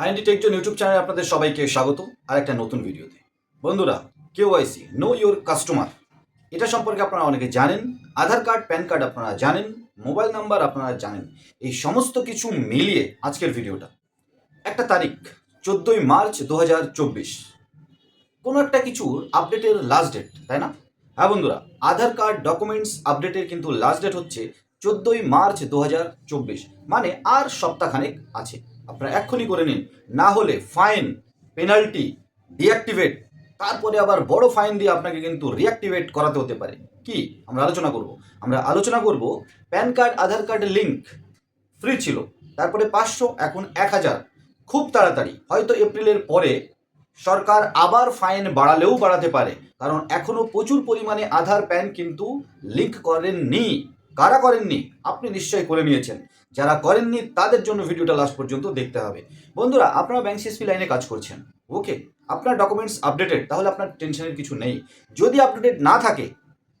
Int TechZone YouTube চ্যানেলে আপনাদের সবাইকে স্বাগত। আর একটা নতুন ভিডিওতে। বন্ধুরা, কেওয়াইসি নো ইওর কাস্টমার এটা সম্পর্কে আপনারা অনেকে জানেন, আধার কার্ড, প্যান কার্ড আপনারা জানেন, মোবাইল নাম্বার আপনারা জানেন, এই সমস্ত কিছু মিলিয়ে আজকের ভিডিওটা। একটা তারিখ, চোদ্দোই মার্চ দু হাজার চব্বিশ। কোনো একটা কিছুর আপডেটের লাস্ট ডেট তাই না? হ্যাঁ বন্ধুরা, আধার কার্ড ডকুমেন্টস আপডেটের কিন্তু লাস্ট ডেট হচ্ছে চোদ্দোই মার্চ দু হাজার চব্বিশ মানে আর সপ্তাহখানেক আছে। আপনারা এক্ষুনি করে নিন। না হলে ফাইন পেনাল্টি ডিঅ্যাক্টিভেট তারপরে আবার বড় ফাইন দিয়ে আপনাকে কিন্তু রিঅ্যাক্টিভেট করাতে হতে পারে। কি? আমরা আলোচনা করব। আমরা আলোচনা করব প্যান কার্ড, আধার কার্ডের লিঙ্ক ফ্রি ছিল। তারপরে পাঁচশো, এখন এক হাজার। খুব তাড়াতাড়ি। হয়তো এপ্রিলের পরে সরকার আবার ফাইন বাড়ালেও বাড়াতে পারে। কারণ এখনও প্রচুর পরিমাণে আধার, প্যান কিন্তু লিঙ্ক করেননি। কারা করেননি? আপনি নিশ্চয়ই করে নিয়েছেন। যারা করেননি, তাদের জন্য ভিডিওটা লাস্ট পর্যন্ত দেখতে হবে। বন্ধুরা, আপনারা ব্যাংক সিএসপি লাইনে কাজ করছেন। ওকে আপনার ডকুমেন্টস আপডেটেড তাহলে আপনার টেনশনের কিছু নেই। যদি আপডেটেড না থাকে,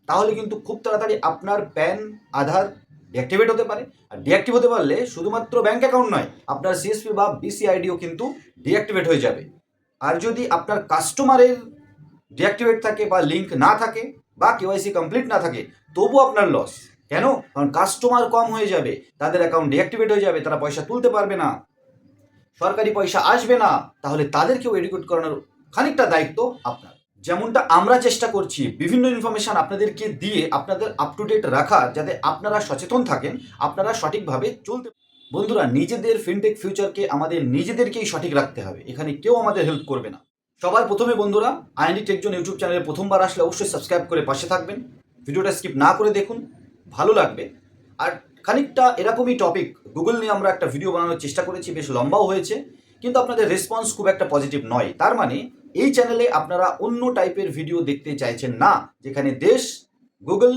তাহলে কিন্তু খুব তাড়াতাড়ি আপনার প্যান আধার ডিঅ্যাক্টিভেট হতে পারে। আর ডিঅ্যাক্টিভ হতে পারলে শুধুমাত্র ব্যাংক অ্যাকাউন্ট নয়, আপনার সিএসপি বা বিসিআইডিও কিন্তু ডিঅ্যাক্টিভেট হয়ে যাবে। আর যদি আপনার কাস্টমারের ডিঅ্যাক্টিভেট থাকে বা লিঙ্ক না থাকে বা কেওয়াইসি কমপ্লিট না থাকে তবু আপনার লস কেন? কারণ কাস্টমার কম হয়ে যাবে, তাদের অ্যাকাউন্ট ডিঅ্যাক্টিভেট হয়ে যাবে, তারা পয়সা তুলতে পারবে না। সরকারি পয়সা আসবে না, তাহলে তাদেরকেও এডুকেট করানোর খানিকটা দায়িত্ব আপনার। যেমনটা আমরা চেষ্টা করছি, বিভিন্ন ইনফরমেশন আপনাদেরকে দিয়ে আপনাদের আপ টু ডেট রাখা, যাতে আপনারা সচেতন থাকেন, আপনারা সঠিকভাবে চলতে বন্ধুরা, নিজেদের ফিনটেক ফিউচারকে আমাদের নিজেদেরকেই সঠিক রাখতে হবে। এখানে কেউ আমাদের হেল্প করবে না। সবার প্রথমে বন্ধুরা আইএনডি টেকজন ইউটিউব চ্যানেলে প্রথমবার আসলে অবশ্যই সাবস্ক্রাইব করে পাশে থাকবেন। ভিডিওটা স্কিপ না করে দেখুন। ভালো লাগবে। আর খানিকটা এরকমই টপিক গুগল নিয়ে আমরা একটা ভিডিও বানানোর চেষ্টা করেছি, বেশ লম্বাও হয়েছে, কিন্তু আপনাদের রেসপন্স খুব একটা পজিটিভ নয়। তার মানে এই চ্যানেলে আপনারা অন্য টাইপের ভিডিও দেখতে চাইছেন না, যেখানে দেশ গুগল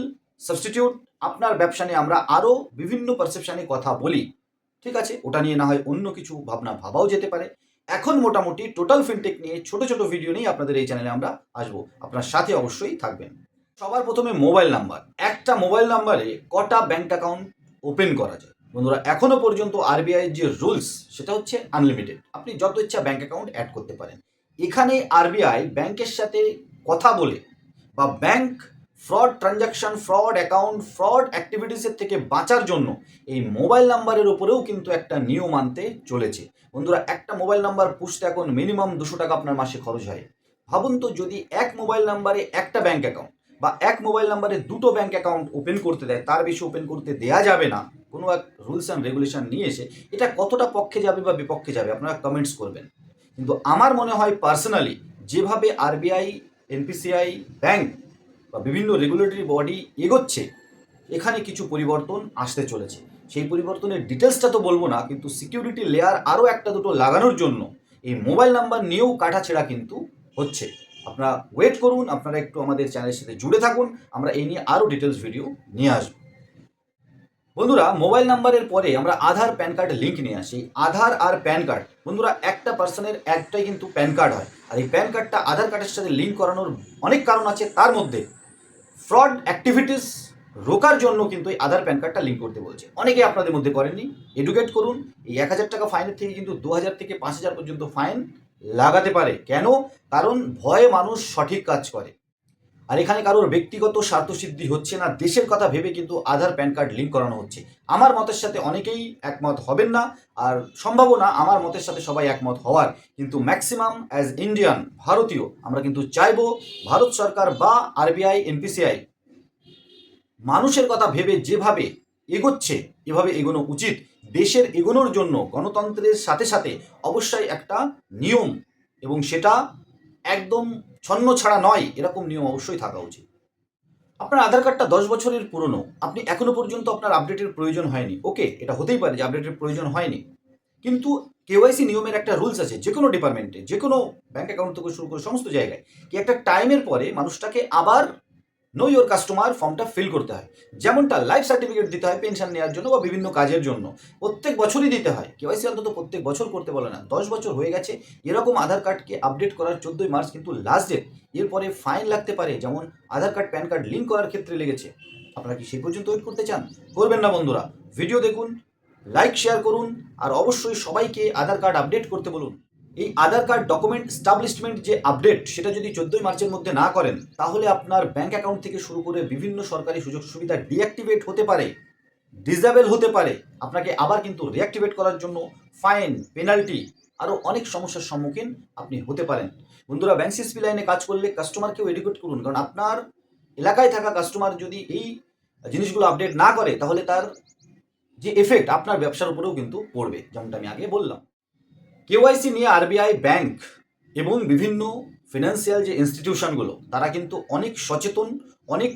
সাবস্টিটিউট আপনার ব্যবসা নিয়ে আমরা আরও বিভিন্ন পারসেপশানে কথা বলি। ঠিক আছে? ওটা নিয়ে না হয় অন্য কিছু ভাবনা ভাবাও যেতে পারে। এখন মোটামুটি টোটাল ফিনটেক নিয়ে ছোট ছোট ভিডিও নিয়ে আপনাদের এই চ্যানেলে আমরা আসব। আপনার সাথে অবশ্যই থাকবেন। সবার প্রথমে মোবাইল নাম্বার। একটা মোবাইল নাম্বারে কটা ব্যাংক অ্যাকাউন্ট ওপেন করা যায়? বন্ধুরা, এখনও পর্যন্ত আরবিআই যে রুলস, সেটা হচ্ছে আনলিমিটেড আপনি যত ইচ্ছা ব্যাংক অ্যাকাউন্ট অ্যাড করতে পারেন। এখানে আরবিআই ব্যাংকের সাথে কথা বলে বা bank fraud transaction fraud account fraud অ্যাক্টিভিটিসের থেকে বাঁচার জন্য এই মোবাইল নাম্বারের উপরেও কিন্তু একটা নিয়ম আনতে চলেছে। বন্ধুরা, একটা মোবাইল নাম্বার পুষতে এখন মিনিমাম দুশো টাকা আপনার মাসে খরচ হয়। ভাবুন তো, যদি এক মোবাইল নাম্বারে একটা ব্যাংক অ্যাকাউন্ট বা এক মোবাইল নাম্বারে দুটো ব্যাঙ্ক অ্যাকাউন্ট ওপেন করতে দেয়, তার বেশি ওপেন করতে দেয়া যাবে না। কোনো এক রুলস অ্যান্ড রেগুলেশন নিয়ে এসে এটা কতটা পক্ষে যাবে বা বিপক্ষে যাবে, আপনারা কমেন্টস করবেন। কিন্তু আমার মনে হয় পার্সোনালি যেভাবে আরবিআই এনপিসিআই ব্যাংক বা বিভিন্ন রেগুলেটরি বডি এগোচ্ছে, এখানে কিছু পরিবর্তন আসতে চলেছে। সেই পরিবর্তনের ডিটেলসটা তো বলব না, কিন্তু সিকিউরিটি লেয়ার আরও একটা দুটো লাগানোর জন্য এই মোবাইল নাম্বার নিয়েও কাটাছেড়া কিন্তু হচ্ছে। আপনারা ওয়েট করুন, আপনারা একটু আমাদের চ্যানেলের সাথে জুড়ে থাকুন, আমরা এই নিয়ে আরও ডিটেলস ভিডিও নিয়ে আসব। বন্ধুরা মোবাইল নাম্বারের পরে আমরা আধার প্যান কার্ড লিঙ্ক নিয়ে আসি। আধার আর প্যান কার্ড বন্ধুরা, একটা পার্সনের একটাই কিন্তু প্যান কার্ড হয়। আর এই প্যান কার্ডটা আধার কার্ডের সাথে লিঙ্ক করানোর অনেক কারণ আছে, তার মধ্যে ফ্রড অ্যাক্টিভিটিস রোকার জন্য কিন্তু এই আধার প্যান কার্ডটা লিঙ্ক করতে বলছে। অনেকে আপনাদের মধ্যে করেননি। এডুকেট করুন, এই এক হাজার টাকা ফাইনের থেকে কিন্তু দু হাজার থেকে পাঁচ হাজার পর্যন্ত ফাইন লাগাতে পারে। কেন? কারণ ভয়ে মানুষ সঠিক কাজ করে। আর এখানে কারোর ব্যক্তিগত স্বার্থসিদ্ধি হচ্ছে না, দেশের কথা ভেবে কিন্তু আধার, প্যান কার্ড লিঙ্ক করানো হচ্ছে। আমার মতের সাথে অনেকেই একমত হবেন না, আর সম্ভাবনা আমার মতের সাথে সবাই একমত হওয়ার। কিন্তু ম্যাক্সিমাম অ্যাজ ইন্ডিয়ান, ভারতীয়, আমরা কিন্তু চাইব ভারত সরকার বা আরবিআই, এনপিসিআই মানুষের কথা ভেবে যেভাবে এগোচ্ছে, এভাবে এগোনো উচিত। দেশের এগোনোর জন্য গণতন্ত্রের সাথে সাথে অবশ্যই একটা নিয়ম এবং সেটা একদম ছন্ন ছাড়া নয়, এরকম নিয়ম অবশ্যই থাকা উচিত। আপনার আধার কার্ডটা দশ বছরের পুরনো, আপনি এখনও পর্যন্ত আপনার আপডেটের প্রয়োজন হয়নি। ওকে, এটা হতেই পারে যে আপডেটের প্রয়োজন হয়নি। কিন্তু কেওয়াইসি নিয়মের একটা রুলস আছে, যে কোনো ডিপার্টমেন্টে, যে কোনো ব্যাঙ্ক অ্যাকাউন্ট থেকে শুরু করে সমস্ত জায়গায়, কি একটা টাইমের পরে মানুষটাকে আবার নো ইয়োর কাস্টমার ফর্মটা ফিল করতে হয়। যেমনটা লাইফ সার্টিফিকেট দিতে হয় পেনশন নেওয়ার জন্য বা বিভিন্ন কাজের জন্য। প্রত্যেক বছরই দিতে হয়। কেওয়াইসি অন্তত প্রত্যেক বছর করতে বলে না। দশ বছর হয়ে গেছে। এরকম আধার কার্ডকে আপডেট করার চোদ্দোই মার্চ কিন্তু লাস্ট ডেট এরপরে ফাইন লাগতে পারে। যেমন Aadhaar card PAN card link করার ক্ষেত্রে লেগেছে। আপনারা কি সেই পর্যন্ত ওয়েট করতে চান? করবেন না বন্ধুরা। ভিডিও দেখুন লাইক শেয়ার করুন, আর অবশ্যই সবাইকে আধার কার্ড আপডেট করতে বলুন। এই আধার কার্ড ডকুমেন্ট স্টাবলিশমেন্ট যে আপডেট সেটা যদি চোদ্দই মার্চের মধ্যে না করেন, তাহলে আপনার ব্যাঙ্ক অ্যাকাউন্ট থেকে শুরু করে বিভিন্ন সরকারি সুযোগ সুবিধা ডিঅ্যাক্টিভেট হতে পারে ডিসেবল হতে পারে। আপনাকে আবার কিন্তু রিঅ্যাক্টিভেট করার জন্য ফাইন পেনাল্টি আরও অনেক সমস্যার সম্মুখীন আপনি হতে পারেন। বন্ধুরা ব্যাংক সিএসপি লাইনে কাজ করলে কাস্টমারকেও এডুকেট করুন। কারণ আপনার এলাকায় থাকা কাস্টমার যদি এই জিনিসগুলো আপডেট না করে, তাহলে তার যে এফেক্ট আপনার ব্যবসার উপরেও কিন্তু পড়বে, যেমনটা আমি আগে বললাম। কেওয়াইসি নিয়ে আরবিআই ব্যাংক এবং বিভিন্ন ফিনান্সিয়াল যে ইনস্টিটিউশনগুলো, তারা কিন্তু অনেক সচেতন, অনেক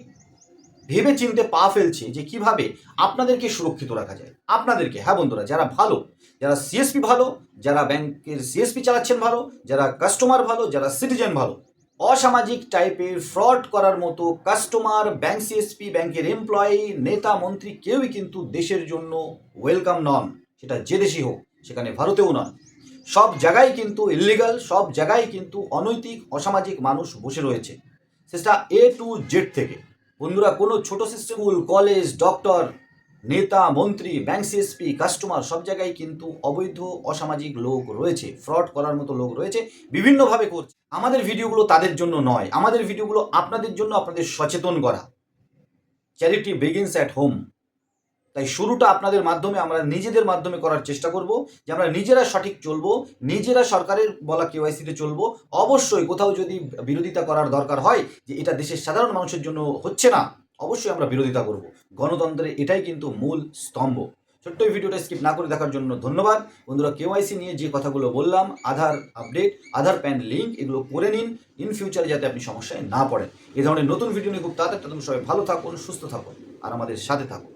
ভেবে চিনতে পা ফেলছে যে কীভাবে আপনাদেরকে সুরক্ষিত রাখা যায়। আপনাদেরকে হ্যাঁ বন্ধুরা, যারা ভালো, যারা সিএসপি ভালো, যারা ব্যাংকের সিএসপি চালাচ্ছেন ভালো, যারা কাস্টমার ভালো, যারা সিটিজেন ভালো, অসামাজিক টাইপের ফ্রড করার মতো কাস্টমার ব্যাংক সিএসপি ব্যাংকের এমপ্লয়ি নেতা, মন্ত্রী কেউই কিন্তু দেশের জন্য ওয়েলকাম নন। সেটা যে দেশই হোক। সেখানে ভারতেও নয়। সব জায়গায় কিন্তু ইলিগাল সব জায়গায় কিন্তু অনৈতিক, অসামাজিক মানুষ বসে রয়েছে। সেটা এ টু জেড থেকে। বন্ধুরা, কোনো ছোট স্কুল কলেজ ডক্টর নেতা, মন্ত্রী ব্যাংক সিএসপি কাস্টমার সব জায়গায় কিন্তু অবৈধ, অসামাজিক লোক রয়েছে। ফ্রড করার মতো লোক রয়েছে। বিভিন্নভাবে করছে। আমাদের ভিডিওগুলো তাদের জন্য নয়। আমাদের ভিডিওগুলো আপনাদের জন্য আপনাদের সচেতন করা। চ্যারিটি বিগিনস অ্যাট হোম তাই শুরুটা আপনাদের মাধ্যমে, আমরা নিজেদের মাধ্যমে করার চেষ্টা করব যে আমরা নিজেরা সঠিক চলবো, নিজেরা সরকারের বলা কেওয়াইসিতে চলবো। অবশ্যই কোথাও যদি বিরোধিতা করার দরকার হয় যে এটা দেশের সাধারণ মানুষের জন্য হচ্ছে না, অবশ্যই আমরা বিরোধিতা করব। গণতন্ত্রের এটাই কিন্তু মূল স্তম্ভ। ছোট্ট এই ভিডিওটা স্কিপ না করে দেখার জন্য ধন্যবাদ। বন্ধুরা, কেওয়াইসি নিয়ে যে কথাগুলো বললাম, Aadhaar update Aadhaar PAN link এগুলো করে নিন। ইন ফিউচারে যাতে আপনি সমস্যায় না পড়েন। এ ধরনের নতুন ভিডিও নিয়ে খুব তাড়াতাড়ি সবাই ভালো থাকুন, সুস্থ থাকুন, আর আমাদের সাথে থাকুন।